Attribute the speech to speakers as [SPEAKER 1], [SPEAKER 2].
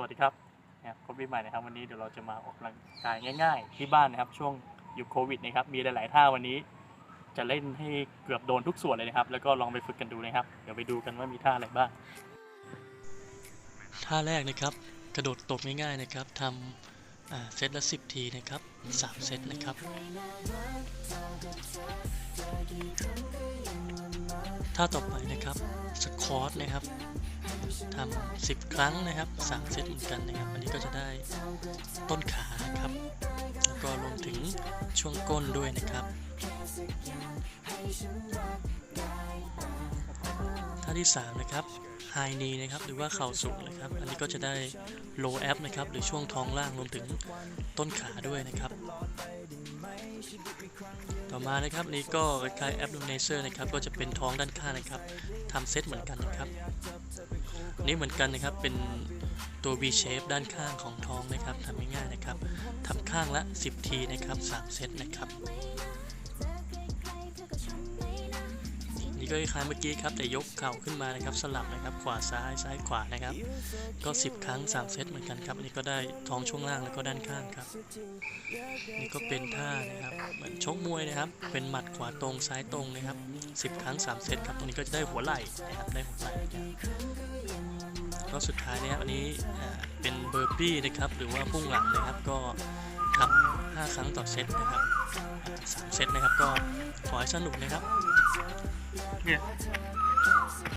[SPEAKER 1] สวัสดีครับนะครับพบกันใหม่นะครับ วันนี้เดี๋ยวเราจะมาออกกำลังกายง่ายๆ ที่บ้านนะครับ ช่วงอยุคโควิดนะครับ มีหลายๆท่าวันนี้ จะเล่นให้เกือบโดนทุกส่วนเลยนะครับ แล้วก็ลองไปฝึกกันดูนะครับ เดี๋ยวไปดูกันว่ามีท่าอะไรบ้าง ท่าแรกนะครับ กระโดดตบง่ายๆนะครับทำอ่าเซตละ 10 ทีนะครับ3เซตนะครับ ท่าต่อไปนะครับสควอตนะครับ ทำ10ครั้งนะครับ3เซตเหมือนกันนะครับ อันนี้ก็จะได้ต้นขาครับ แล้วก็รวมถึงช่วงก้นด้วยนะครับท่าที่ 3 นะครับไฮนีนะครับ หรือว่าเข่าสูงนะครับ อันนี้ก็จะได้โลแอปนะครับ หรือช่วงท้องล่างรวมถึงต้นขาด้วยนะครับ ต่อมานะครับนี้ก็คล้ายแอป d o เนเซอร์นะครับ ก็จะเป็นท้องด้านข้างนะครับทำเซตเหมือนกันนะครับ นี้เหมือนกันนะครับเป็นตัว V shape ด้านข้างของท้องนะครับทำง่ายๆนะครับทำข้างละ 10 ทีนะครับ 3 เซตนะครับนี่ก็คล้ายเมื่อกี้ครับแต่ยกเข่าขึ้นมานะครับสลับนะครับขวาซ้ายซ้ายขวานะครับ ก็ 10 ครั้ง 3 เซตเหมือนกันครับอันนี้ก็ได้ท้องช่วงล่างแล้วก็ด้านข้างครับ นี่ก็เป็นท่านะครับเหมือนชกมวยนะครับ เป็นหมัดขวาตรงซ้ายตรงนะครับ 10 ครั้ง 3 เซตครับตรงนี้ก็จะได้หัวไหล่นะครับได้หัวไหล่ รับก็สุดท้ายนะครับอันนี้เป็นเบอร์ปี้นะครับหรือว่าพุ่งหลังนะครับก็ทำ5ครั้งต่อเซตนะครับ3เซตนะครับก็ขอให้สนุกนะครับ เนี่ย